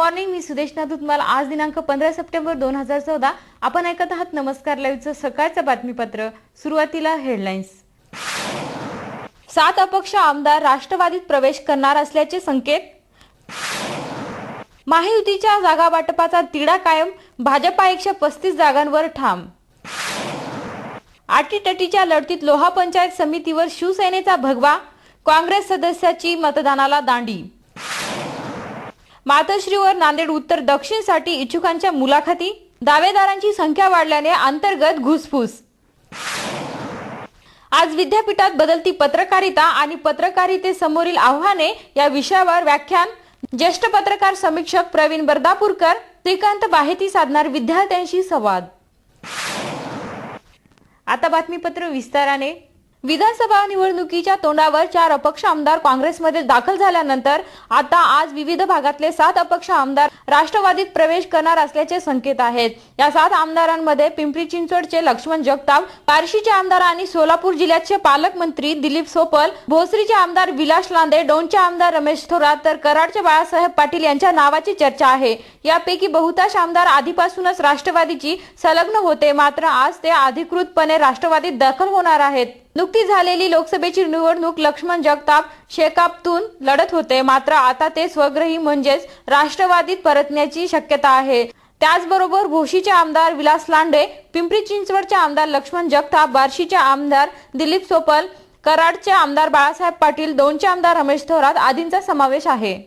Morning मी सुदेशना तुम्हाला आज दिनांक पंधरा सप्टेंबर दोन हजार चौदा. आपण ऐकत आहात नमस्कार लाईव्हचं सकाळचं बातमीपत्र. सुरुवातीला हेडलाईन्स सात अपक्ष आमदार राष्ट्रवादीत प्रवेश करणार असल्याचे संकेत. महायुतीच्या जागा वाटपाचा तिढा कायम. भाजपा एकशे पस्तीस जागांवर ठाम. आटीतटीच्या लढतीत लोहा पंचायत समितीवर शिवसेनेचा भगवा. काँग्रेस सदस्याची मतदानाला दांडी. मातोश्रीवर नांदेड उत्तर दक्षिणसाठी इच्छुकांच्या मुलाखती. दावेदारांची संख्या वाढल्याने अंतर्गत घुसफूस. आज विद्यापीठात बदलती पत्रकारिता आणि पत्रकारितेसमोरील आव्हाने या विषयावर व्याख्यान. ज्येष्ठ पत्रकार समीक्षक प्रवीण बर्दापूरकर श्रीकांत बाहेती साधणार विद्यार्थ्यांशी संवाद. आता बातमीपत्र विस्ताराने. विधानसभा निवडणुकीच्या तोंडावर चार अपक्ष आमदार काँग्रेसमध्ये दाखल झाल्यानंतर आता आज विविध भागातले सात अपक्ष आमदार राष्ट्रवादीत प्रवेश करणार असल्याचे संकेत आहेत. या सात आमदारांमध्ये पिंपरी चिंचवडचे लक्ष्मण जगताप पारशीचे आमदार आणि सोलापूर जिल्ह्याचे पालकमंत्री दिलीप सोपल भोसरीचे आमदार विलास लांदे डोनचे आमदार रमेश थोरात तर कराडचे बाळासाहेब पाटील यांच्या नावाची चर्चा आहे. यापैकी बहुतांश आमदार आधीपासूनच राष्ट्रवादीची संलग्न होते मात्र आज ते अधिकृतपणे राष्ट्रवादीत दाखल होणार आहेत. नुकती झालेली लोकसभेची निवडणूक लक्ष्मण जगताप शेकापतून लढत होते. मात्र आता ते स्वग्रही म्हणजेच राष्ट्रवादीत परतण्याची शक्यता आहे. त्याचबरोबर भोशीचे आमदार विलास लांडे पिंपरी चिंचवडचे आमदार लक्ष्मण जगताप बार्शीचे आमदार दिलीप सोपल कराडचे आमदार बाळासाहेब पाटील दोनचे आमदार रमेश थोरात आदींचा समावेश आहे.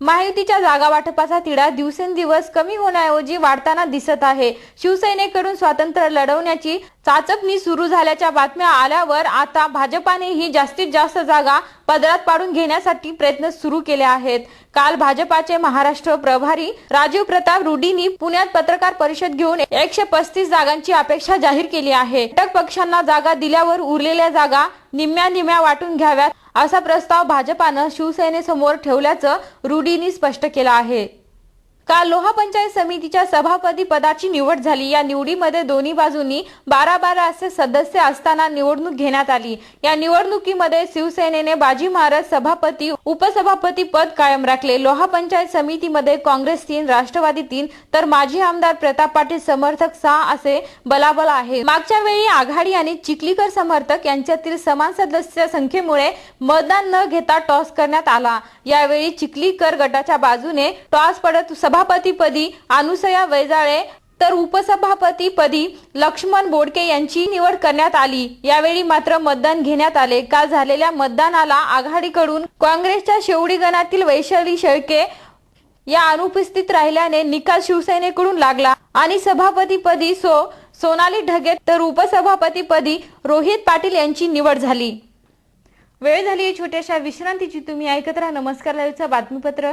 महायुतीच्या जागा वाटपाचा तिढा दिवसेंदिवस कमी होण्याऐवजी वाढताना दिसत आहे. शिवसेनेकडून स्वातंत्र्य लढवण्याची चाचपणी सुरू झाल्याच्या बातम्या आल्यावर आता भाजपानेही जास्तीत जास्त जागा पदरात पाडून घेण्यासाठी प्रयत्न सुरू केले आहेत. काल भाजपाचे महाराष्ट्र प्रभारी राजीव प्रताप रुडींनी पुण्यात पत्रकार परिषद घेऊन एकशे पस्तीस जागांची अपेक्षा जाहीर केली आहे. घटक पक्षांना जागा दिल्यावर उरलेल्या जागा निम्म्या निम्म्या वाटून घ्याव्यात असा प्रस्ताव भाजपानं शिवसेनेसमोर ठेवल्याचं रुडींनी स्पष्ट केलं आहे. काल लोहा पंचायत समितीच्या सभापती पदाची निवड झाली. या निवडीमध्ये दोन्ही बाजूंनी बारा बारा असे सदस्य असताना निवडणूक घेण्यात आली. या निवडणुकीमध्ये शिवसेनेने बाजी महाराज सभापती उपसभापती पद कायम राखले. लोहा पंचायत समितीमध्ये काँग्रेस तीन राष्ट्रवादी तीन तर माजी आमदार प्रताप पाटील समर्थक सहा असे बलाबल आहे. मागच्या वेळी आघाडी आणि चिखलीकर समर्थक यांच्यातील समान सदस्य संख्येमुळे मतदान न घेता टॉस करण्यात आला. यावेळी चिखलीकर गटाच्या बाजूने टॉस पडत सभापतीपदी अनुसया वैजाळे तर उपसभापतीपदी लक्ष्मण बोडके यांची निवड करण्यात आली. यावेळी मात्र मतदान घेण्यात आले. काल झालेल्या मतदानाला आघाडीकडून काँग्रेसच्या शेवडी गणातील वैशाली शेळके या अनुपस्थित राहिल्याने निकाल शिवसेनेकडून लागला आणि सभापतीपदी सो सोनाली ढगे तर उपसभापतीपदी रोहित पाटील यांची निवड झाली. वेळ झाली छोट्याशा विश्रांतीची. तुम्ही ऐकत राहा. नमस्कार. लाईव्हचं बातमीपत्र.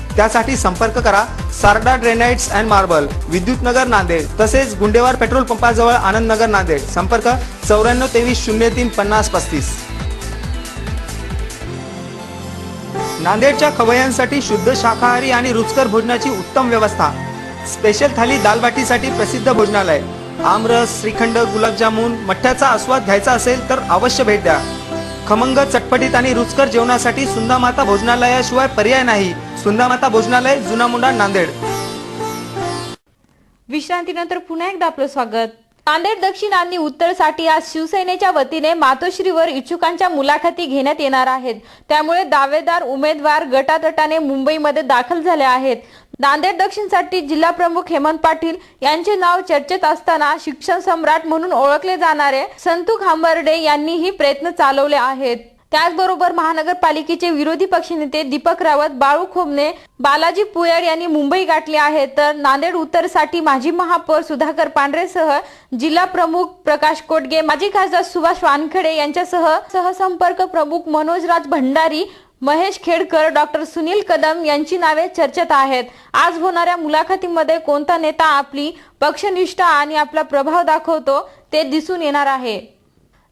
त्यासाठी संपर्क करा. सारडा ड्रेनाइट्स अँड मार्बल विद्युत नगर नांदेड तसेच गुंडेवार पेट्रोल पंपाजवळ आनंद नगर नांदेड. संपर्क चौऱ्याण्णव तेवीस शून्य तीन पन्नास पस्तीस. नांदेडच्या खवय्यांसाठी शुद्ध शाकाहारी आणि रुचकर भोजनाची उत्तम व्यवस्था. स्पेशल थाली दालबाटीसाठी प्रसिद्ध भोजनालय. आमरस श्रीखंड गुलाबजामुन मठ्ठ्याचा आस्वाद घ्यायचा असेल तर अवश्य भेट द्या. खमंग चटपटीत आणि रुचकर जेवणासाठी सुंदामाता भोजनालयाशिवाय पर्याय नाही. सुंदामाता भोजनालय जुना मुंडा नांदेड. विश्रांतीनंतर पुन्हा एकदा आपलं स्वागत. नांदेड दक्षिण आणि उत्तरसाठी आज शिवसेनेच्या वतीने मातोश्रीवर इच्छुकांच्या मुलाखती घेण्यात येणार आहेत. त्यामुळे दावेदार उमेदवार गटातटाने मुंबईमध्ये दाखल झाले आहेत. नांदेड दक्षिणसाठी जिल्हा प्रमुख हेमंत पाटील यांचे नाव चर्चेत असताना शिक्षण सम्राट म्हणून ओळखले जाणारे संतू खांबर्डे यांनीही प्रयत्न चालवले आहेत. त्याचबरोबर महानगरपालिकेचे विरोधी पक्षनेते दीपक रावत बाळू खोबणे बालाजी पुयर यांनी मुंबई गाठली आहे. तर नांदेड उत्तरसाठी माजी महापौर सुधाकर पांढरेसह जिल्हा प्रमुख प्रकाश कोटगे माजी खासदार सुभाष वानखेडे यांच्यासह सहसंपर्क प्रमुख मनोजराज भंडारी महेश खेडकर डॉक्टर सुनील कदम यांची नावे चर्चेत आहेत. आज होणाऱ्या मुलाखतीमध्ये कोणता नेता आपली पक्षनिष्ठा आणि आपला प्रभाव दाखवतो ते दिसून येणार आहे.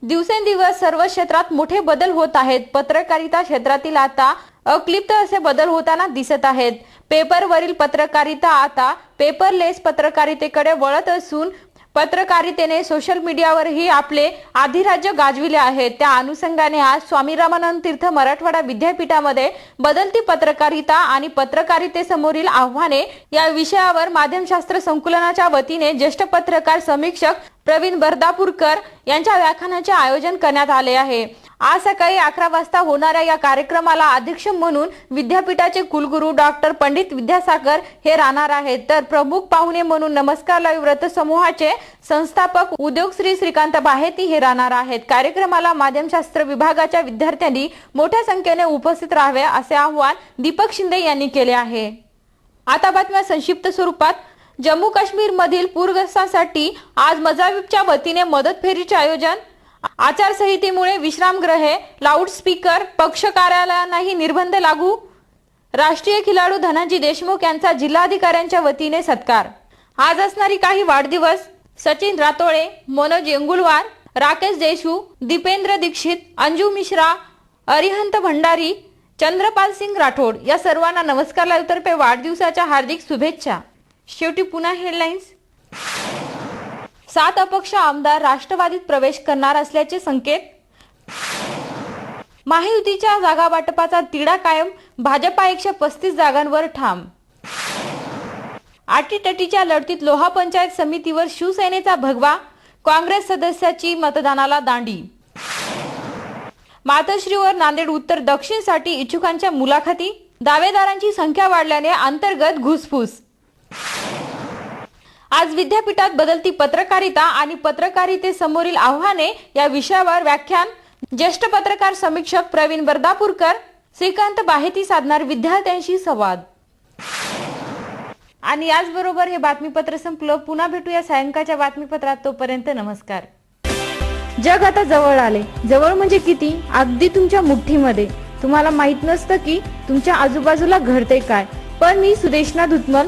दिवसेंदिवस सर्व क्षेत्रात मोठे बदल होत आहेत. पत्रकारिता क्षेत्रातील आता अक्लिप्त असे बदल होताना दिसत आहेत. पेपरवरील पत्रकारिता आता पेपरलेस पत्रकारितेकडे वळत असून पत्रकारितेने सोशल मीडियावरही आपले अधिराज्य गाजविले आहे त्या अनुषंगाने आज स्वामी रामानंद तीर्थ मराठवाडा विद्यापीठामध्ये बदलती पत्रकारिता आणि पत्रकारितेसमोरील आव्हाने या विषयावर माध्यमशास्त्र संकुलनाच्या वतीने ज्येष्ठ पत्रकार समीक्षक प्रवीण बर्दापूरकर यांच्या व्याख्यानाचे आयोजन करण्यात आले आहे. आज सकाळी अकरा वाजता होणाऱ्या या कार्यक्रमाला अध्यक्ष म्हणून विद्यापीठाचे कुलगुरू डॉक्टर पंडित विद्यासागर हे राहणार आहेत. तर प्रमुख पाहुणे म्हणून नमस्कार लाईव्ह व्रत समूहाचे संस्थापक उद्योग श्री श्रीकांत बाहेती हे राहणार आहेत. कार्यक्रमाला माध्यमशास्त्र विभागाच्या विद्यार्थ्यांनी मोठ्या संख्येने उपस्थित राहावे असे आवाहन दीपक शिंदे यांनी केले आहे. आता बातम्या संक्षिप्त स्वरूपात. जम्मू काश्मीर मधील पूरग्रस्तांसाठी आज मजाविबच्या वतीने मदत फेरीचे आयोजन आचारसंहितेमुळे विश्रामग्रहे लाऊडस्पीकर पक्ष कार्यालयांनाही निर्बंध लागू? राष्ट्रीय खिलाडू धनाजी देशमुख यांचा जिल्हाधिकाऱ्यांच्या वतीने सत्कार. आज असणारी काही वाढदिवस सचिन रातोळे मनोज येंगुलवार राकेश देशू दीपेंद्र दीक्षित अंजू मिश्रा अरिहंत भंडारी चंद्रपाल सिंग राठोड या सर्वांना नमस्कार लावतर्फे तर्फे वाढदिवसाच्या हार्दिक शुभेच्छा. शेवटी पुन्हा हेडलाईन्स सात अपक्ष आमदार राष्ट्रवादीत प्रवेश करणार असल्याचे संकेत? महायुतीच्या जागा वाटपाचा तिढा कायम भाजपा एकशे पस्तीस जागांवर ठाम. आटीटटीच्या लढतीत लोहा पंचायत समितीवर शिवसेनेचा भगवा काँग्रेस सदस्याची मतदानाला दांडी. मातोश्रीवर नांदेड उत्तर दक्षिणसाठी इच्छुकांच्या मुलाखती दावेदारांची संख्या वाढल्याने अंतर्गत घुसफूस. आज विद्यापीठात बदलती पत्रकारिता आणि पत्रकारितेसमोरील आव्हाने या विषयावर व्याख्यान. ज्येष्ठ पत्रकार समीक्षक प्रवीण बर्दापूरकर श्रीकांत बाहेती साधणार विद्यार्थ्यांशी संवाद. आणि याचबरोबर हे बातमीपत्र संपलं. पुन्हा भेटूया सायंकाळच्या बातमीपत्रात. तोपर्यंत नमस्कार. जग आता जवळ आले. जवळ म्हणजे किती? अगदी तुमच्या मुठ्ठीमध्ये. तुम्हाला माहीत नसतं की तुमच्या आजूबाजूला घडते काय. पण मी सुदेशना धुतमल